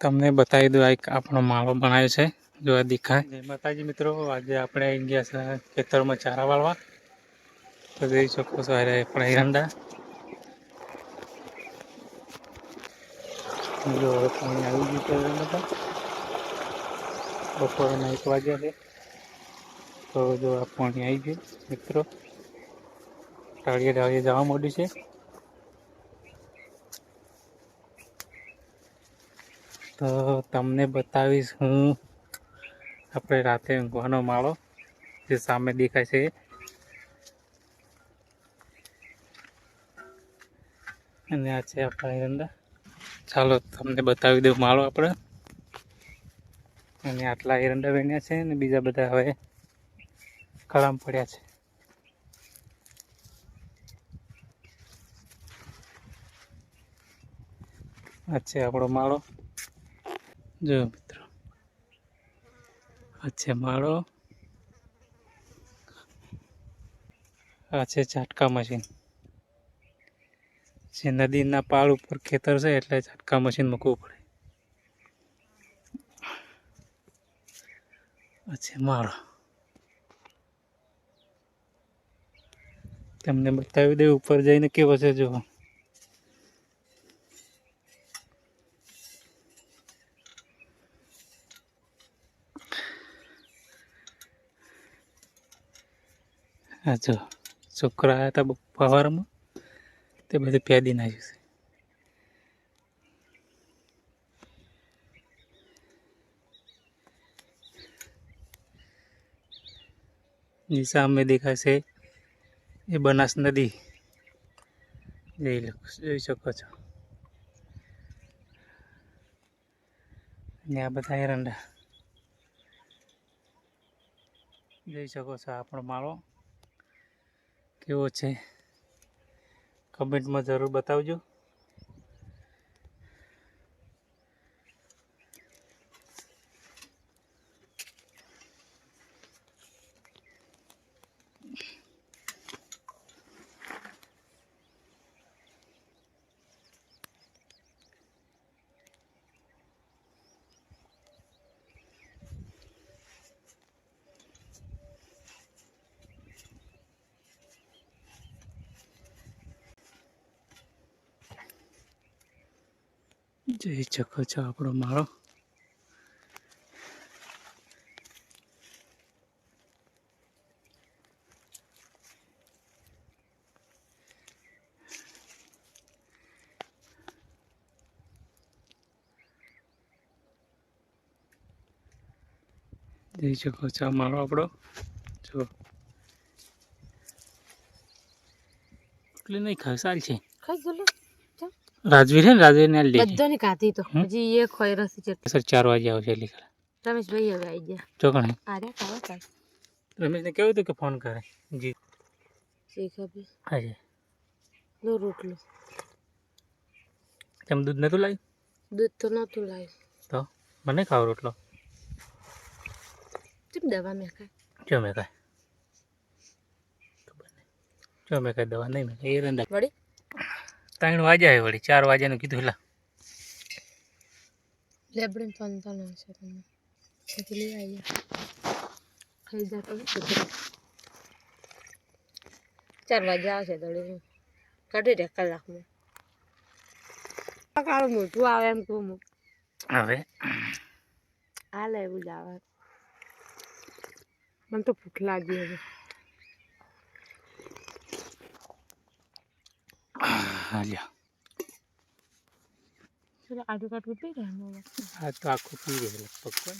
તમને બતાવી દઉં એક આપણો માળો બનાવ્યો છે. જો આ દેખાય. માતાજી મિત્રો, આજે આપણે આવી ગયા છે ખેતરમાં ચારા વાળવા. તો જોઈ શકો છો અરે આપણા એરંડા જો હવે પાણી આવી ગયું છે બપોરના એક વાગ્યા છે. તો જો આ પાણી આવી ગયું, મિત્રો. ટાળીએ ટાળીએ જવા માંડ્યું છે. તો તમને બતાવીશ હું આપણે રાતે ઊંઘવાનો માળો જે સામે દેખાય છે. અને આ છે આપણા એરંડા ચાલો તમને બતાવી દઉં માળો આપણે. અને આટલા એરંડા વેણ્યા છે અને બીજા બધા હવે કળામ પડ્યા છે. આ આપણો માળો. જો. મિત્રો. આ છે માળો. આ છે ઝાટકા મશીન. જે નદીના પાળ ઉપર ખેતર છે એટલે ઝાટકા મશીન મૂકવું પડે. આ છે માળો. તમને બતાવી દે ઉપર જઈને કેવો છે જો હા, જો. છોકરા આવ્યા હતા પવારમાં. તે બધું પ્યાદી નાખ્યું છે. જે સામે દેખાય છે એ બનાસ નદી. જઈ જોઈ શકો છો. અને આ બધા એરંડા જોઈ શકો છો, આપણો માળો. કેવો છે? કમેન્ટમાં જરૂર બતાવજો. જોઈ શકો છો આપણો માળો જઈ શકો છો આ માળો આપણો. જો. એટલે નહીં ખાય સારી છે ખાઈ રાજવીર હે ને રાજવીર ને લે બધાની ખાધી તો. હજી એ ખોઈ રસી છે. સર ચાર વાગે આવશે ખરા રમેશભાઈ હવે આવી ગયા. ચોકણે. આર્યા ખાવા કાલ રમેશને કેવું હતું કે ફોન કરે? જી. શીખા બી આજે લો રોટલો. તેમ દૂધ નતું લાવ્યું? દૂધ તો નતું લાવ્યું. તો? મને ખાવ રોટલો. ચમ દવા મેં ખાય જો મેં કાંઈ ખબર જો મેં કાંઈ દવા? નહીં મેં એ રંદા વળી? ત્રણ વાગ્યા છે વળી ચાર વાગ્યાનું કીધું એટલે લેબડીને ફોન તો ના છે તમને. પછી લઈ આવી ખાઈ જા તો ચાર વાગે આવશે દોડી કાઢી દે કલાકમાં. કાળું મોટું આવે એમ કહું હવે? હાલે એવું જ આવે. મને તો ભૂખ લાગી હવે. હા લ્યો ચલો આડું કાઢું પી રહ્યા હા તો આખું પી ગયું લગભગ પણ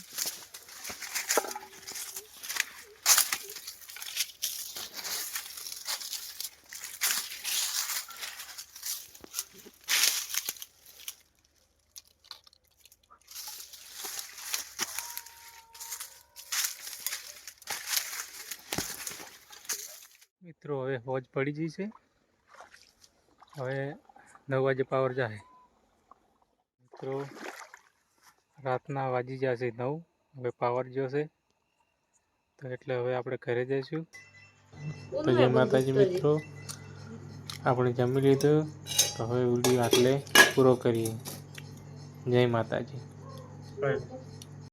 મિત્રો હવે હોજ પડી ગઈ છે. હવે નવ વાગે પાવર જાય મિત્રો, રાતના વાજી જશે નવ. હવે પાવર જશે તો એટલે હવે આપણે ઘરે જઈશું. તો જય માતાજી, મિત્રો. આપણે જમી લીધું. તો હવે વીડિયો આટલે પૂરો કરીએ. જય માતાજી.